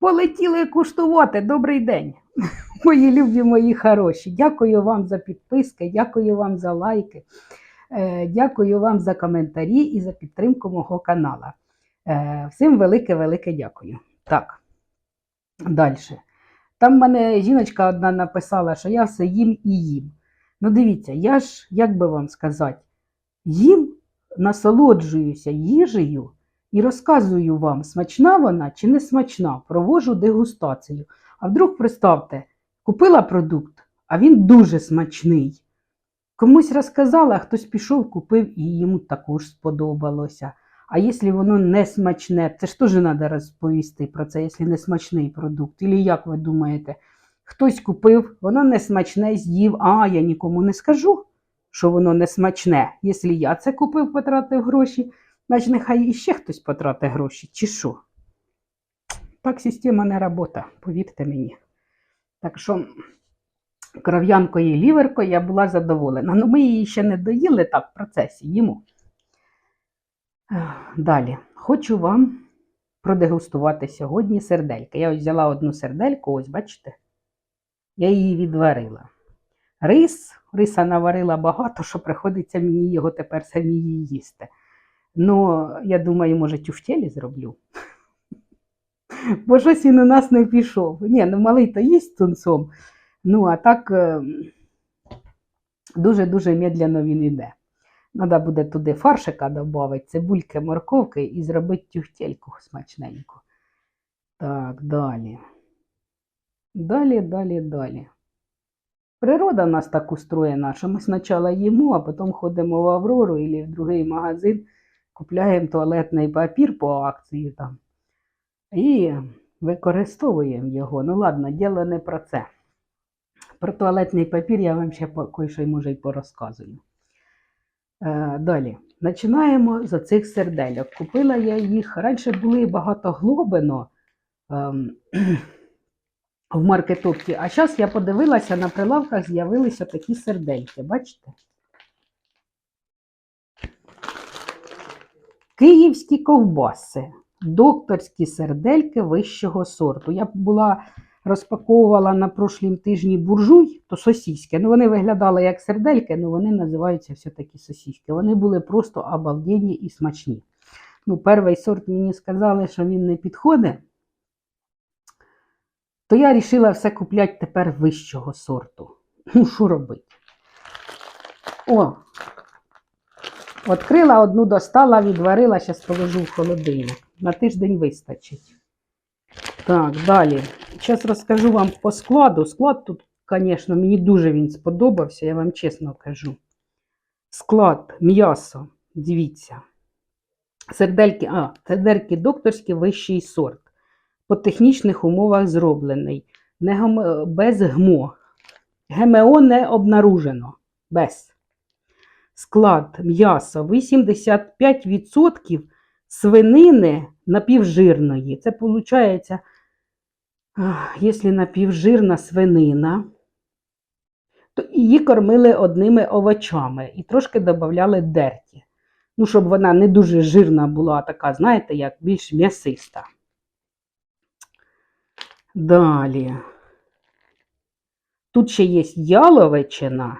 Полетіли куштувати. Добрий день, мої любі, мої хороші. Дякую вам за підписки, дякую вам за лайки, е, дякую вам за коментарі і за підтримку мого канала. Е, Всім велике-велике дякую. Так, далі. Там в мене жіночка одна написала, що я все їм і їм. Ну, дивіться, я ж, як би вам сказати, їм насолоджуюся їжею і розказую вам, смачна вона чи не смачна, провожу дегустацію. А вдруг, представте, купила продукт, а він дуже смачний. Комусь розказала, хтось пішов, купив і йому також сподобалося. А якщо воно не смачне, це ж теж треба розповісти про це, якщо не смачний продукт. Ілі як ви думаєте, хтось купив, воно не смачне, з'їв, а я нікому не скажу, що воно не смачне. Якщо я це купив, потратив гроші, значить нехай іще хтось потратить гроші, чи що. Так система не робота, повірте мені. Так що кров'янкою і ліверкою я була задоволена. Ну, ми її ще не доїли так в процесі, їмо. Далі. Хочу вам продегустувати сьогодні сердельки. Я ось взяла одну сердельку, ось бачите, я її відварила. Рис, риса наварила багато, що приходиться мені його тепер самі їсти. Ну, я думаю, може, тюфтєлі зроблю. Бо щось він у нас не пішов. Ні, ну малий то їсть тунцом. Ну, а так дуже-дуже медленно він іде. Треба буде туди фаршика додати, цибульки, морковки і зробити тюфтельку смачненьку. Так, далі. Далі, далі, далі. Природа нас так устроєна, що ми спочатку їмо, а потім ходимо в Аврору або в другий магазин, купляємо туалетний папір по акції там і використовуємо його. Ну ладно, діло не про це. Про туалетний папір я вам ще кое-що може й порозказую. Е, далі. Починаємо з оцих сердельок. Купила я їх. Раніше були багато глобино ем, в маркетопці, а зараз я подивилася, на прилавках з'явилися такі сердельки. Бачите? Київські ковбаси, докторські сердельки вищого сорту. Я була розпаковувала на прошлім тижні буржуй, то сосіськи. Ну, вони виглядали як сердельки, але вони називаються все-таки сосіськи. Вони були просто обалденні і смачні. Ну, перший сорт мені сказали, що він не підходить. То я вирішила все купляти тепер вищого сорту. Ну, що робити? О, Відкрила одну, достала, відварила, зараз положу в холодильник. На тиждень вистачить. Так, далі. Зараз розкажу вам по складу. Склад тут, звісно, мені дуже він сподобався, я вам чесно кажу. Склад, м'ясо, дивіться. Сердельки, а, сердельки докторські вищий сорт. По технічних умовах зроблений. Не гом- без ГМО. ГМО не обнаружено. Без. Склад м'яса 85% свинини напівжирної. Це виходить, якщо напівжирна свинина, то її кормили одними овочами і трошки додавали дерті. Ну, щоб вона не дуже жирна була, така, знаєте, як більш м'ясиста. Далі. Тут ще є яловичина,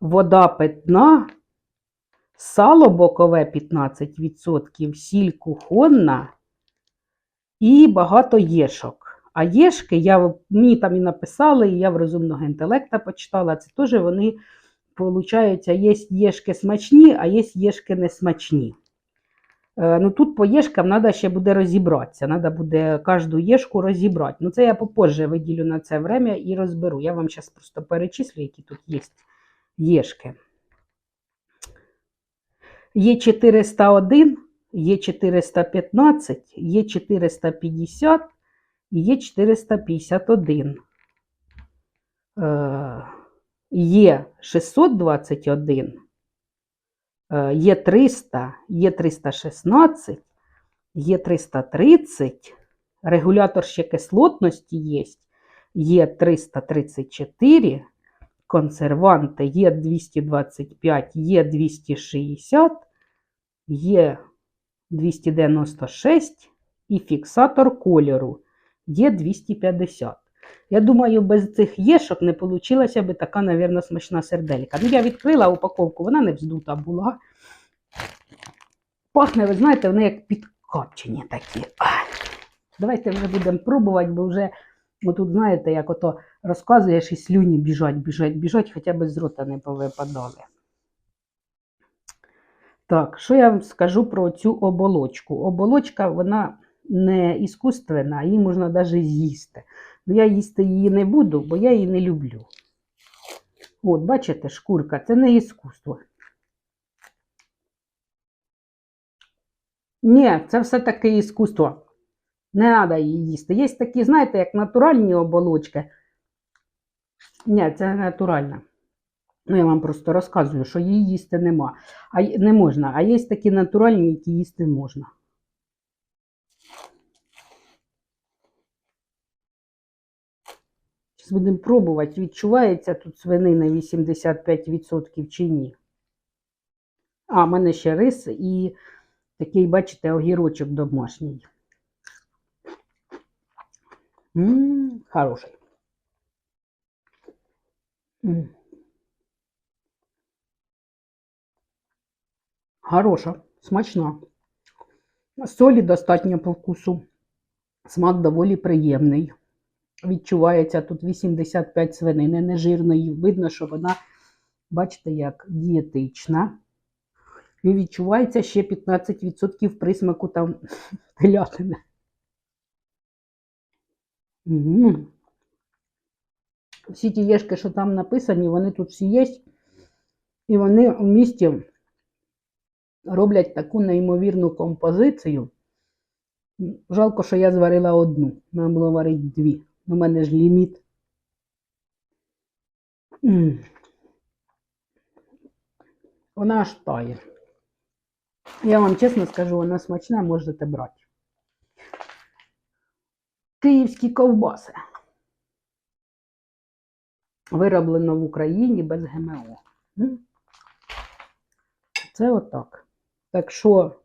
вода питна, сало бокове 15%, сіль кухонна і багато єшок. А єшки, я, мені там і написали, і я в розумного інтелекта почитала, це теж вони, виходить, є єшки смачні, а є єшки несмачні. Е, ну, тут по єшкам треба ще буде розібратися. Треба буде кожну єшку розібрати. Ну, це я попозже виділю на це время і розберу. Я вам зараз просто перечислю, які тут є єшки. Є 401, є 415, є 450 і є 451. Е, Є 621, е, є 300, є 316, є 330, регулятор ще кислотності є, є 334, консерванти є 225, є 260, є 296 і фіксатор кольору є 250. Я думаю, без цих єшок не вийшла би така, мабуть, смачна серделька. Ну, я відкрила упаковку, вона не вздута була. Пахне, ви знаєте, вони як підкопчені такі. Давайте вже будемо пробувати, бо вже тут, знаєте, як ото розказуєш і слюні біжать, біжать, біжать, хоча б з рота не повипадали. Так, що я вам скажу про цю оболочку? Оболочка, вона не іскусственна, її можна навіть з'їсти. Ну, я їсти її не буду, бо я її не люблю. От, бачите, шкурка, це не іскусство. Ні, це все-таки іскусство. Не треба її їсти. Є такі, знаєте, як натуральні оболочки. Ні, це натуральна. Ну, я вам просто розказую, що її їсти нема. А, не можна. А є такі натуральні, які їсти можна. Зараз будемо пробувати, відчувається тут свинина 85% чи ні. А, в мене ще рис і такий, бачите, огірочок домашній. Ммм, хороший. Хороша, смачна. Солі достатньо по вкусу. Смак доволі приємний. Відчувається тут 85 свинини нежирної. Видно, що вона, бачите, як дієтична. І відчувається ще 15% присмаку там телятини. Мгм. Всі ті єшки, що там написані, вони тут всі є. І вони в місті роблять таку неймовірну композицію. Жалко, що я зварила одну. Треба було варити дві. У мене ж ліміт. Вона аж тає. Я вам чесно скажу, вона смачна, можете брати. Київські ковбаси. Вироблено в Україні без ГМО. Це отак. Так що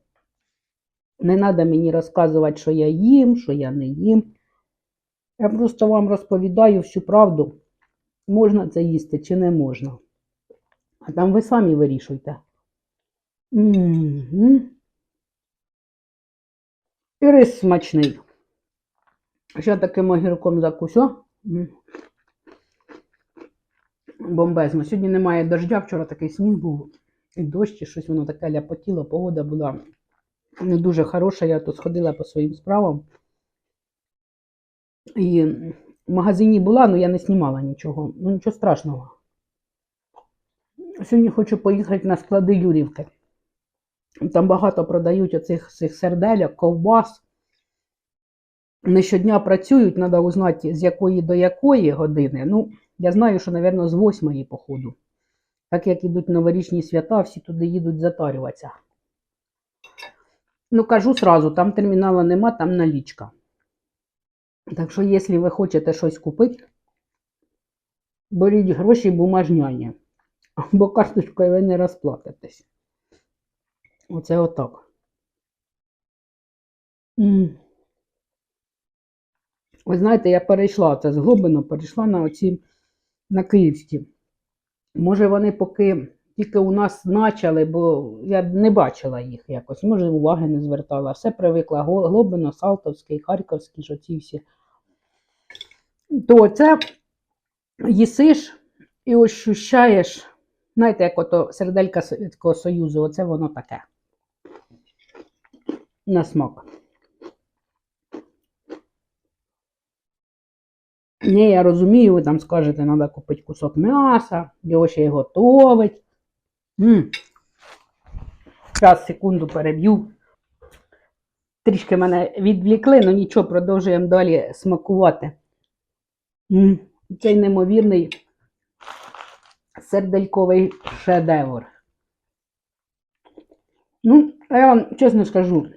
не треба мені розказувати, що я їм, що я не їм. Я просто вам розповідаю всю правду, можна це їсти чи не можна. А там ви самі вирішуйте. І рис смачний. Ще таким огірком закусю. Бомбезно. Сьогодні немає дождя, вчора такий сніг був і дощ, і щось воно таке ляпотіло, погода була не дуже хороша. Я тут сходила по своїм справам. І в магазині була, але я не знімала нічого. Ну, нічого страшного. Сьогодні хочу поїхати на склади Юрівки. Там багато продають оцих цих серделяк, ковбас. Не щодня працюють, треба узнати, з якої до якої години. Ну, я знаю, що, мабуть, з восьмої походу. Так як ідуть новорічні свята, всі туди їдуть затарюватися. Ну, кажу сразу, там термінала нема, там налічка. Так що, якщо ви хочете щось купити, беріть гроші бумажняні, бо карточкою ви не розплатитесь. Оце отак. Ви знаєте, я перейшла це з Глобино, перейшла на оці на київські. Може, вони поки тільки у нас почали, бо я не бачила їх якось. Може, уваги не звертала. Все привикла. Глобино, Салтовський, Харківський, ж оці всі. То це їсиш і ощущаєш, знаєте, як ото серделька Совєтського Союзу, оце воно таке. На смак. Ні, я розумію, ви там скажете, треба купити кусок м'яса, його ще й готовить. Зараз, секунду переб'ю. Трішки мене відвлікли, але нічого, продовжуємо далі смакувати. М, Цей неймовірний сердельковий шедевр. Ну, я вам чесно скажу,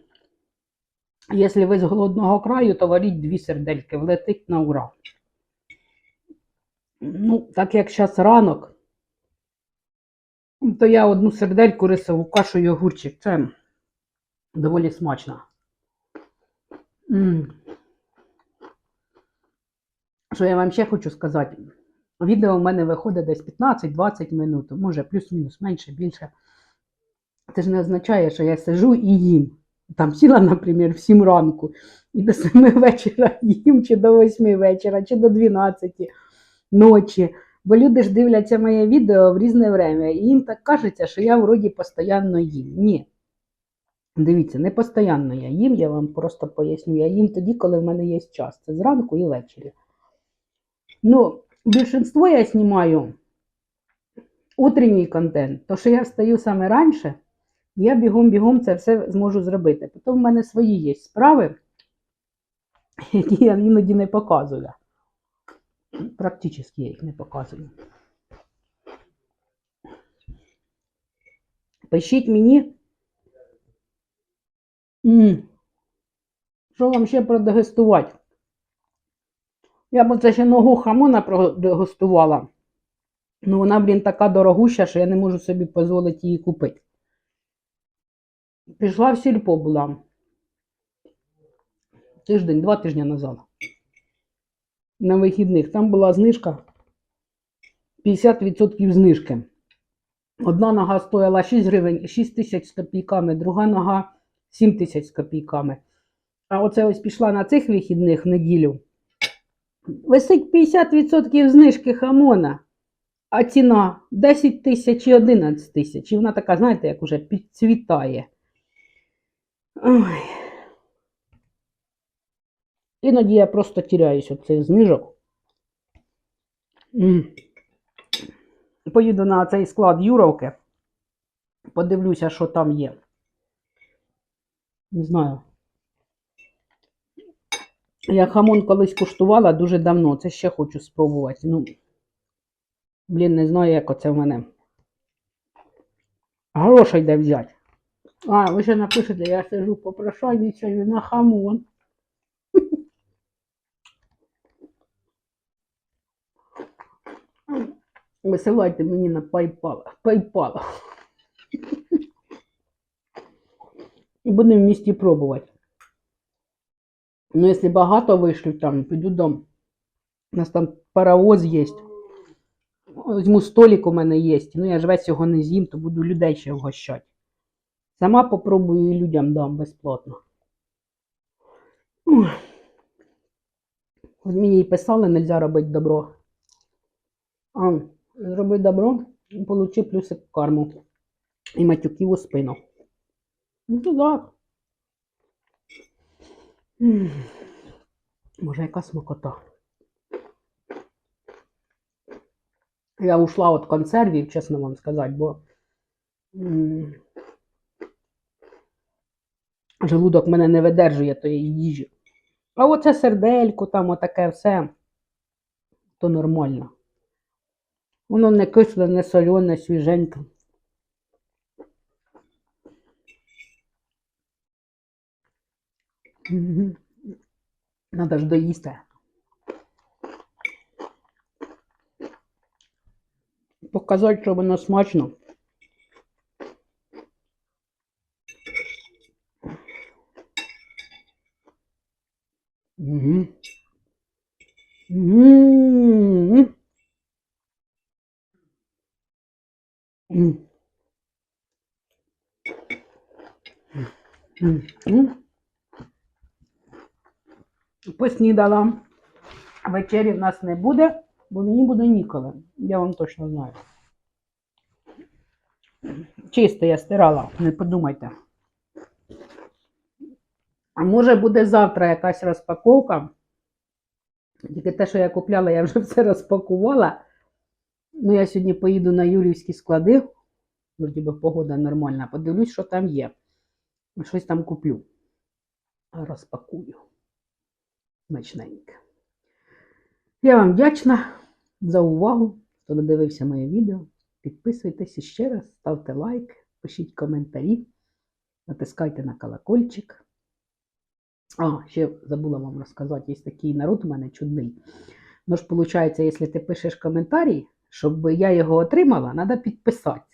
якщо ви з голодного краю, то варіть дві сердельки, влетить на ура. Ну, так як зараз ранок, то я одну сердельку рисову кашу і огурчик. Це доволі смачно. М. Що я вам ще хочу сказати? Відео в мене виходить десь 15-20 минут, може плюс-мінус, менше, більше. Це ж не означає, що я сижу і їм. Там сіла, наприклад, в 7 ранку і до 7 вечора їм, чи до 8 вечора, чи до 12 ночі. Бо люди ж дивляться моє відео в різне время, і їм так кажеться, що я вроді постійно їм. Ні. Дивіться, не постійно я їм, я вам просто поясню. Я їм тоді, коли в мене є час. Це зранку і ввечері. Ну, більшинство я знімаю утренній контент, то що я встаю саме раніше, я бігом-бігом це все зможу зробити. Потім в мене свої є справи, які я іноді не показую. Практично я їх не показую. Пишіть мені. Що вам ще продегустувати? Я б оце ще ногу хамона продегустувала. Ну, вона, блін, така дорогуща, що я не можу собі дозволити її купити. Пішла в сільпо була. Тиждень, два тижні назад. На вихідних. Там була знижка 50% знижки. Одна нога стоїла 6 гривень, 6 тисяч з копійками, друга нога 7 тисяч з копійками. А оце ось пішла на цих вихідних неділю. Висить 50% знижки хамона, а ціна 10 тисяч і 11 тисяч. І вона така, знаєте, як уже підцвітає. Ой. Іноді я просто тіряюсь від цих знижок. Поїду на цей склад Юровки. Подивлюся, що там є. Не знаю. Я хамон колись куштувала дуже давно. Це ще хочу спробувати. Ну, блін, не знаю, як оце в мене. Грошей де взяти. А, ви ще напишете, я сижу попрошайничаю на хамон. Висилайте мені на PayPal. PayPal. І будемо в місті пробувати. Ну, якщо багато вишлють там, піду дом. У нас там паровоз є. Візьму столик у мене є. Ну, я ж весь його не з'їм, то буду людей ще вгощати. Сама попробую і людям дам безплатно. Ух. Мені і писали, не можна робити добро. Зроби добро і получи плюсик карму. І матюків у спину. Ну, так. Може, яка смакота. Я ушла від консервів, чесно вам сказати, бо желудок мене не видержує тої їжі. А оце серделько, там отаке все, то нормально. Воно не кисле, не солене, свіженьке. Мгм. Надо ж доїсти. Показати, що воно смачно. Угу. Угу. Поснідала. Вечері в нас не буде, бо мені буде ніколи. Я вам точно знаю. Чисто я стирала, не подумайте. А може буде завтра якась розпаковка. Тільки те, що я купляла, я вже все розпакувала. Ну, я сьогодні поїду на Юрівські склади. Вроді би погода нормальна. Подивлюсь, що там є. Щось там куплю. Розпакую. Смачненьке. Я вам вдячна за увагу, хто додивився моє відео. Підписуйтесь ще раз, ставте лайк, пишіть коментарі, натискайте на колокольчик. А, ще забула вам розказати, є такий народ у мене чудний. Ну ж, виходить, якщо ти пишеш коментарі, щоб я його отримала, треба підписатися.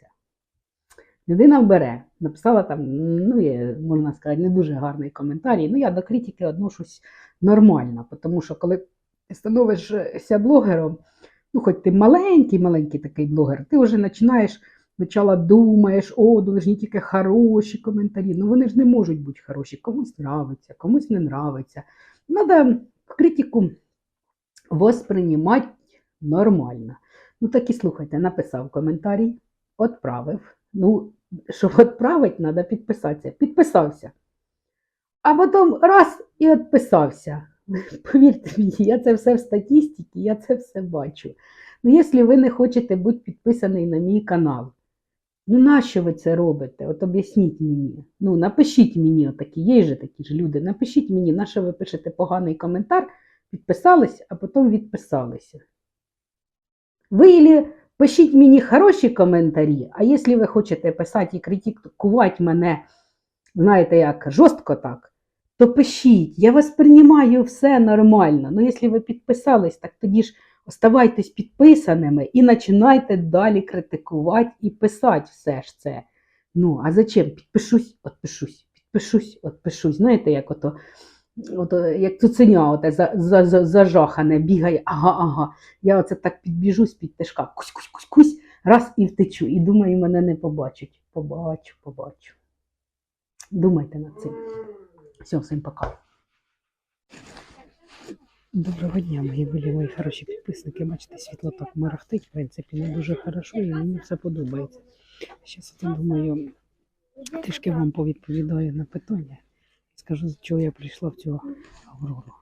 Людина бере, написала там, ну, є, можна сказати, не дуже гарний коментарій. Ну, я до критики відношусь нормально, тому що коли становишся блогером, ну, хоч ти маленький, маленький такий блогер, ти вже починаєш спочатку думаєш, о, должні тільки хороші коментарі. Ну вони ж не можуть бути хороші. Комусь нравиться, комусь не нравиться. Надо критику восприймати нормально. Ну так і слухайте, написав коментарі, відправив. Ну, щоб відправити, треба підписатися. Підписався. А потім раз і відписався. Повірте мені, я це все в статистиці, я це все бачу. Ну, якщо ви не хочете бути підписаний на мій канал, ну нащо ви це робите? От об'ясніть мені. Ну, напишіть мені, отакі, є же такі ж люди, напишіть мені, на що ви пишете поганий коментар, підписались, а потім відписалися. Ви пишіть мені хороші коментарі, а якщо ви хочете писати і критикувати мене, знаєте як, жорстко так, то пишіть. Я вас приймаю все нормально. Ну, якщо ви підписались, так тоді ж оставайтесь підписаними і починайте далі критикувати і писати все ж це. Ну, а зачем? Підпишусь, отпишусь, підпишусь, отпишусь. Знаєте, як ото, ото як цуценя оте за, за, за, зажахане бігає, ага, ага. Я оце так підбіжу з-під тишка, кусь, кусь, кусь, кусь, раз і втечу. І думаю, мене не побачать. Побачу, побачу. Думайте над цим. Все, всім пока. Доброго дня, мої білі, мої хороші підписники. Бачите, світло так мерехтить, в принципі, не дуже хорошо і мені все подобається. Зараз я думаю, трішки вам повідповідаю на питання. Скажу, з чого я прийшла в цю Аврору.